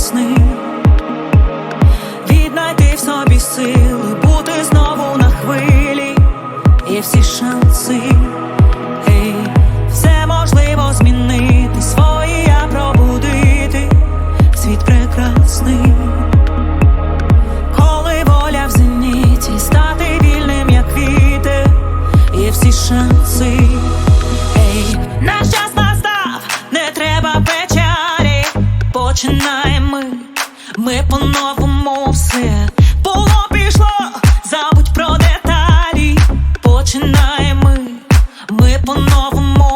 сни, віднайти в собі сили, бути знову на хвилі, і всі шанси, Ей, все можливо змінити, свої пробудити, світ прекрасний, коли воля в зеніті, стати вільним, як вітер, і всі шанси. Починай ми по-новому все було пішло, забудь про деталі. Починаємо ми, по-новому